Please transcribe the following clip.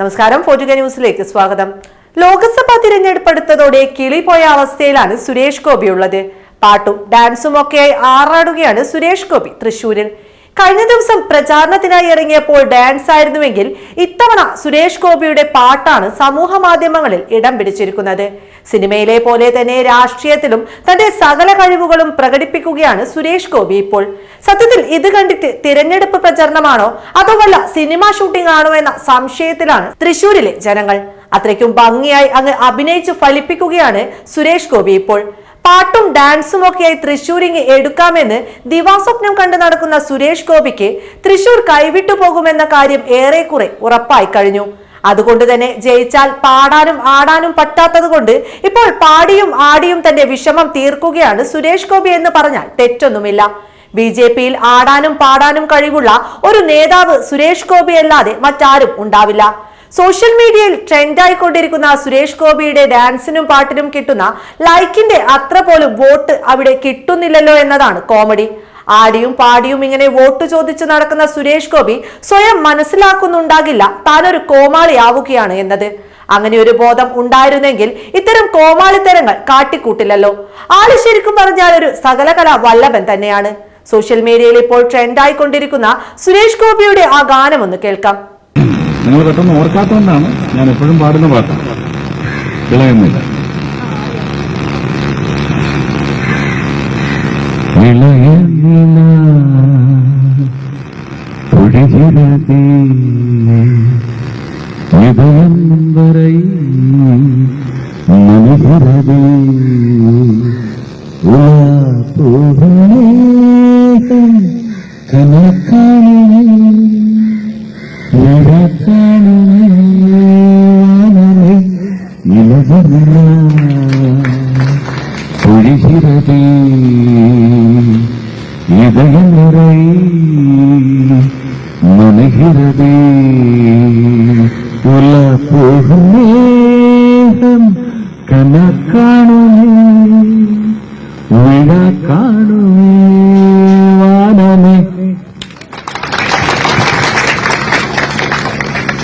നമസ്കാരം. ഫോർട്ടുക ന്യൂസിലേക്ക് സ്വാഗതം. ലോക്സഭാ തിരഞ്ഞെടുപ്പ് അടുത്തതോടെ അവസ്ഥയിലാണ് സുരേഷ് ഗോപി ഉള്ളത്. പാട്ടും ഡാൻസും ഒക്കെയായി ആറാടുകയാണ് സുരേഷ് ഗോപി തൃശൂരിൽ. കഴിഞ്ഞ ദിവസം പ്രചാരണത്തിനായി ഇറങ്ങിയപ്പോൾ ഡാൻസ് ആയിരുന്നുവെങ്കിൽ ഇത്തവണ സുരേഷ് ഗോപിയുടെ പാട്ടാണ് സമൂഹ മാധ്യമങ്ങളിൽ ഇടം പിടിച്ചിരിക്കുന്നത്. സിനിമയിലെ പോലെ തന്നെ രാഷ്ട്രീയത്തിലും തന്റെ സകല കഴിവുകളും പ്രകടിപ്പിക്കുകയാണ് സുരേഷ് ഗോപി ഇപ്പോൾ. സത്യത്തിൽ ഇത് കണ്ടിട്ട് തിരഞ്ഞെടുപ്പ് പ്രചരണമാണോ അതോ വല്ല സിനിമ ഷൂട്ടിംഗ് ആണോ എന്ന സംശയത്തിലാണ് തൃശൂരിലെ ജനങ്ങൾ. അത്രയ്ക്കും ഭംഗിയായി അങ്ങ് അഭിനയിച്ച് ഫലിപ്പിക്കുകയാണ് സുരേഷ് ഗോപി ഇപ്പോൾ. പാട്ടും ഡാൻസും ഒക്കെയായി തൃശൂരിങ് എടുക്കാമെന്ന് ദിവാസ്വപ്നം കണ്ടു നടക്കുന്ന സുരേഷ് ഗോപിക്ക് തൃശൂർ കൈവിട്ടു പോകുമെന്ന കാര്യം ഏറെക്കുറെ ഉറപ്പായി കഴിഞ്ഞു. അതുകൊണ്ട് തന്നെ ജയിച്ചാൽ പാടാനും ആടാനും പറ്റാത്തത് കൊണ്ട് ഇപ്പോൾ പാടിയും ആടിയും തന്റെ വിഷമം തീർക്കുകയാണ് സുരേഷ് ഗോപി എന്ന് പറഞ്ഞാൽ തെറ്റൊന്നുമില്ല. ബി ജെ പിയിൽ ആടാനും പാടാനും കഴിവുള്ള ഒരു നേതാവ് സുരേഷ് ഗോപി അല്ലാതെ മറ്റാരും ഉണ്ടാവില്ല. സോഷ്യൽ മീഡിയയിൽ ട്രെൻഡായിക്കൊണ്ടിരിക്കുന്ന സുരേഷ് ഗോപിയുടെ ഡാൻസിനും പാട്ടിനും കിട്ടുന്ന ലൈക്കിന്റെ അത്ര പോലും വോട്ട് അവിടെ കിട്ടുന്നില്ലല്ലോ എന്നതാണ് കോമഡി. ആടിയും പാടിയും ഇങ്ങനെ വോട്ട് ചോദിച്ചു നടക്കുന്ന സുരേഷ് ഗോപി സ്വയം മനസ്സിലാക്കുന്നുണ്ടാകില്ല താനൊരു കോമാളിയാവുകയാണ് എന്നത്. അങ്ങനെ ഒരു ബോധം ഉണ്ടായിരുന്നെങ്കിൽ ഇത്തരം കോമാളിത്തരങ്ങൾ കാട്ടിക്കൂട്ടില്ലല്ലോ. ആൾ ശരിക്കും പറഞ്ഞാൽ ഒരു സകലകല വല്ലഭൻ തന്നെയാണ്. സോഷ്യൽ മീഡിയയിൽ ഇപ്പോൾ ട്രെൻഡായിക്കൊണ്ടിരിക്കുന്ന സുരേഷ് ഗോപിയുടെ ആ ഗാനം ഒന്ന് കേൾക്കാം. നിങ്ങൾ പെട്ടെന്ന് ഓർക്കാത്തതുകൊണ്ടാണ് ഞാൻ എപ്പോഴും പാടുന്ന പാട്ട്. വിളയുന്നില്ല. വിളയുന്നില്ല. ഉള്ള കനക്കാണി போகமே கனக்கானே பொழிகிறதே இதயமுறை மனைகிறதே உல போகும் மேகம் கனக்காணுமே விழா காணுமே